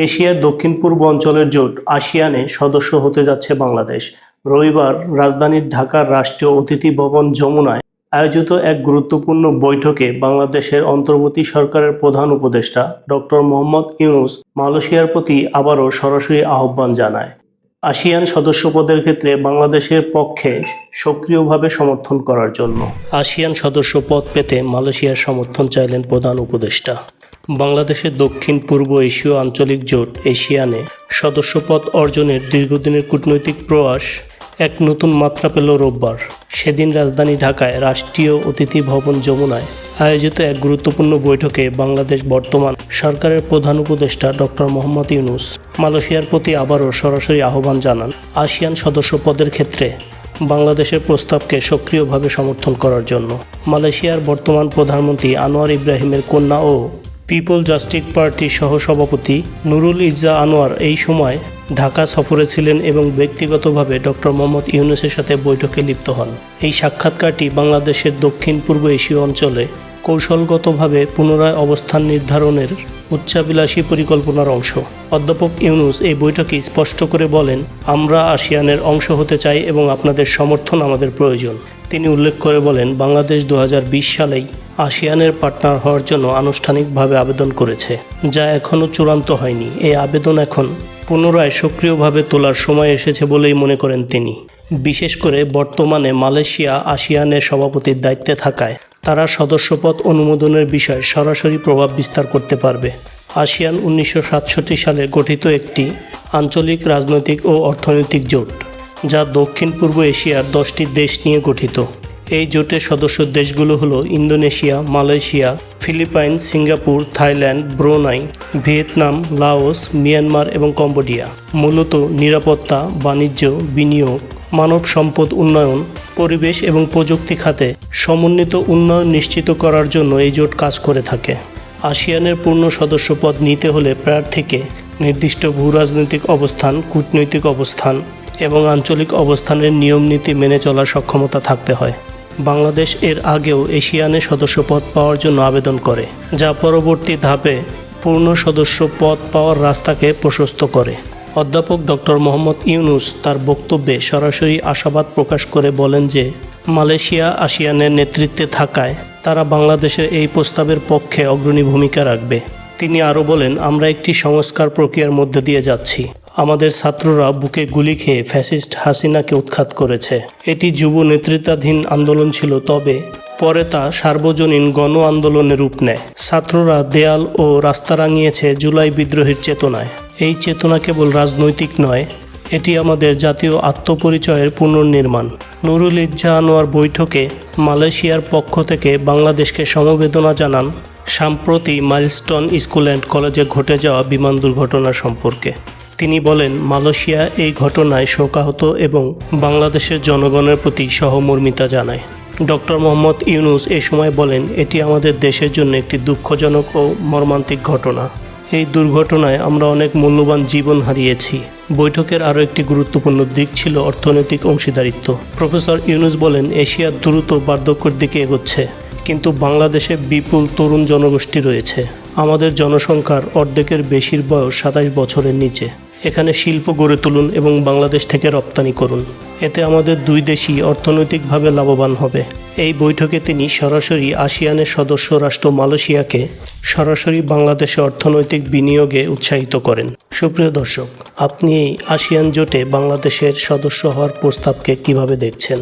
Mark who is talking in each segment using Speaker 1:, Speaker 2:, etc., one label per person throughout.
Speaker 1: এশিয়ার দক্ষিণ পূর্ব অঞ্চলের জোট আসিয়ানে সদস্য হতে যাচ্ছে বাংলাদেশ। রবিবার রাজধানীর ঢাকার রাষ্ট্রীয় অতিথি ভবন যমুনায় আয়োজিত এক গুরুত্বপূর্ণ বৈঠকে বাংলাদেশের অন্তর্বর্তী সরকারের প্রধান উপদেষ্টা ডক্টর মোহাম্মদ ইউনুস মালয়েশিয়ার প্রতি আবারও সরাসরি আহ্বান জানায়। আসিয়ান সদস্যপদের ক্ষেত্রে বাংলাদেশের পক্ষে সক্রিয়ভাবে সমর্থন করার জন্য। আসিয়ান সদস্য পদ পেতে মালয়েশিয়ার সমর্থন চাইলেন প্রধান উপদেষ্টা। বাংলাদেশের দক্ষিণ, পূর্ব এশীয় আঞ্চলিক জোট এশিয়ানে সদস্যপদ অর্জনের দীর্ঘদিনের কূটনৈতিক প্রয়াস এক নতুন মাত্রা পেল রোববার। সেদিন রাজধানী ঢাকায় রাষ্ট্রীয় অতিথি ভবন যমুনায় আয়োজিত এক গুরুত্বপূর্ণ বৈঠকে বাংলাদেশ বর্তমান সরকারের প্রধান উপদেষ্টা ডক্টর মোহাম্মদ ইউনুস মালয়েশিয়ার প্রতি আবারও সরাসরি আহ্বান জানান আসিয়ান সদস্য পদের ক্ষেত্রে বাংলাদেশের প্রস্তাবকে সক্রিয়ভাবে সমর্থন করার জন্য। মালয়েশিয়ার বর্তমান প্রধানমন্ত্রী আনোয়ার ইব্রাহিমের কন্যা ও পিপল জাস্টিস পার্টির সহসভাপতি নুরুল ইজ্জা আনোয়ার এই সময় ঢাকা সফরে ছিলেন এবং ব্যক্তিগতভাবে ডক্টর মোহাম্মদ ইউনুসের সাথে বৈঠকে লিপ্ত হন। এই সাক্ষাৎকারটি বাংলাদেশের দক্ষিণ পূর্ব এশীয় অঞ্চলে কৌশলগতভাবে পুনরায় অবস্থান নির্ধারণের উচ্চাবিলাসী পরিকল্পনার অংশ। অধ্যাপক ইউনুস এই বৈঠকে স্পষ্ট করে বলেন, আমরা আসিয়ানের অংশ হতে চাই এবং আপনাদের সমর্থন আমাদের প্রয়োজন। তিনি উল্লেখ করে বলেন, বাংলাদেশ দু হাজার বিশ সালেই আসিয়ানের পার্টনার হওয়ার জন্য আনুষ্ঠানিকভাবে আবেদন করেছে, যা এখনও চূড়ান্ত হয়নি। এই আবেদন এখন পুনরায় সক্রিয়ভাবে তোলার সময় এসেছে বলেই মনে করেন তিনি। বিশেষ করে বর্তমানে মালয়েশিয়া আসিয়ানের সভাপতির দায়িত্বে থাকায় তারা সদস্যপদ অনুমোদনের বিষয়ে সরাসরি প্রভাব বিস্তার করতে পারবে। আসিয়ান উনিশশো সাতষট্টি সালে গঠিত একটি আঞ্চলিক রাজনৈতিক ও অর্থনৈতিক জোট, যা দক্ষিণ পূর্ব এশিয়ার দশটি দেশ নিয়ে গঠিত। এই জোটের সদস্য দেশগুলো হলো Indonesia, Malaysia, Philippine, Singapore, Thailand, Brunei, Vietnam, Laos, Myanmar এবং কম্বোডিয়া। মূলত নিরাপত্তা, বাণিজ্য, বিনিয়োগ মানব সম্পদ উন্নয়ন, পরিবেশ এবং প্রযুক্তি খাতে সমন্বিত উন্নয়ন নিশ্চিত করার জন্য এই জোট কাজ করে থাকে। আসিয়ানের পূর্ণ সদস্যপদ নিতে হলে প্রার্থীকে নির্দিষ্ট ভূরাজনৈতিক অবস্থান, কূটনৈতিক অবস্থান এবং আঞ্চলিক অবস্থানের নিয়ম নীতি মেনে চলার সক্ষমতা থাকতে হয়। বাংলাদেশ এর আগেও এশিয়ানে সদস্যপদ পাওয়ার জন্য আবেদন করে, যা পরবর্তী ধাপে পূর্ণ সদস্য পদ পাওয়ার রাস্তাকে প্রশস্ত করে। অধ্যাপক ডক্টর মোহাম্মদ ইউনুস তার বক্তব্যে সরাসরি আশাবাদ প্রকাশ করে বলেন যে, মালয়েশিয়া আসিয়ানের নেতৃত্বে থাকায় তারা বাংলাদেশের এই প্রস্তাবের পক্ষে অগ্রণী ভূমিকা রাখবে। তিনি আরও বলেন, আমরা একটি সংস্কার প্রক্রিয়ার মধ্যে দিয়ে যাচ্ছি। আমাদের ছাত্ররা বুকে গুলি খেয়ে ফ্যাসিস্ট হাসিনাকে উৎখাত করেছে। এটি যুব নেতৃত্বাধীন আন্দোলন ছিল, তবে পরে তা সার্বজনীন গণ আন্দোলনে রূপ নেয়। ছাত্ররা দেয়াল ও রাস্তা রাঙিয়েছে জুলাই বিদ্রোহের চেতনায়। এই চেতনা কেবল রাজনৈতিক নয়, এটি আমাদের জাতীয় আত্মপরিচয়ের পুনর্নির্মাণ। নুরুল ইজ্জা আনোয়ার বৈঠকে মালয়েশিয়ার পক্ষ থেকে বাংলাদেশকে সমবেদনা জানান সাম্প্রতি মাইলস্টোন স্কুল অ্যান্ড কলেজে ঘটে যাওয়া বিমান দুর্ঘটনা সম্পর্কে। তিনি বলেন, মালয়েশিয়া এই ঘটনায় শোকাহত এবং বাংলাদেশের জনগণের প্রতি সহমর্মিতা জানায়। ডক্টর মোহাম্মদ ইউনুস এ সময় বলেন, এটি আমাদের দেশের জন্য একটি দুঃখজনক ও মর্মান্তিক ঘটনা। এই দুর্ঘটনায় আমরা অনেক মূল্যবান জীবন হারিয়েছি। বৈঠকের আরও একটি গুরুত্বপূর্ণ দিক ছিল অর্থনৈতিক অংশীদারিত্ব। প্রফেসর ইউনুস বলেন, এশিয়া দ্রুত বার্ধক্যের দিকে এগোচ্ছে, কিন্তু বাংলাদেশে বিপুল তরুণ জনগোষ্ঠী রয়েছে। আমাদের জনসংখ্যার অর্ধেকের বেশির বয়স সাতাশ বছরের নিচে। এখানে শিল্প গড়ে তুলুন এবং বাংলাদেশ থেকে রপ্তানি করুন। এতে আমাদের দুই দেশই অর্থনৈতিকভাবে লাভবান হবে। এই বৈঠকে তিনি সরাসরি আসিয়ানের সদস্য রাষ্ট্র মালয়েশিয়াকে সরাসরি বাংলাদেশে অর্থনৈতিক বিনিয়োগে উৎসাহিত করেন। সুপ্রিয় দর্শক, আপনি এই আসিয়ান জোটে বাংলাদেশের সদস্য হওয়ার প্রস্তাবকে কীভাবে দেখছেন?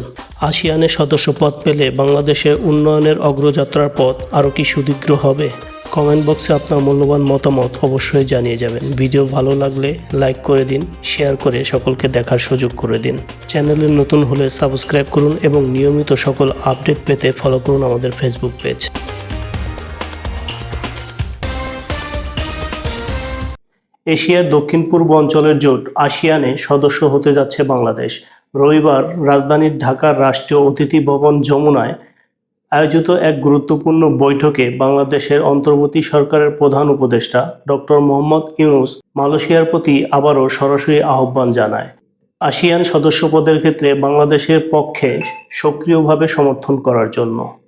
Speaker 1: আসিয়ানের সদস্য পদ পেলে বাংলাদেশের উন্নয়নের অগ্রযাত্রার পথ আরও কি সুদীর্ঘ হবে? কমেন্ট বক্সে আপনার মূল্যবান মতামত অবশ্যই জানিয়ে যাবেন। ভিডিও ভালো লাগলে লাইক করে দিন, শেয়ার করে সকলকে দেখার সুযোগ করে দিন। চ্যানেলে নতুন হলে সাবস্ক্রাইব করুন এবং নিয়মিত সকল আপডেট পেতে ফলো করুন আমাদের ফেসবুক পেজ এশিয়ার দক্ষিণ পূর্ব অঞ্চলের জোট আসিয়ানে সদস্য হতে যাচ্ছে বাংলাদেশ। রবিবার রাজধানীর ঢাকার রাষ্ট্রীয় অতিথি ভবন যমুনায় আয়োজিত এক গুরুত্বপূর্ণ বৈঠকে বাংলাদেশের অন্তর্বর্তী সরকারের প্রধান উপদেষ্টা ডক্টর মোহাম্মদ ইউনুস মালয়েশিয়ার প্রতি আবারও সরাসরি আহ্বান জানায়। আসিয়ান সদস্যপদের ক্ষেত্রে বাংলাদেশের পক্ষে সক্রিয়ভাবে সমর্থন করার জন্য।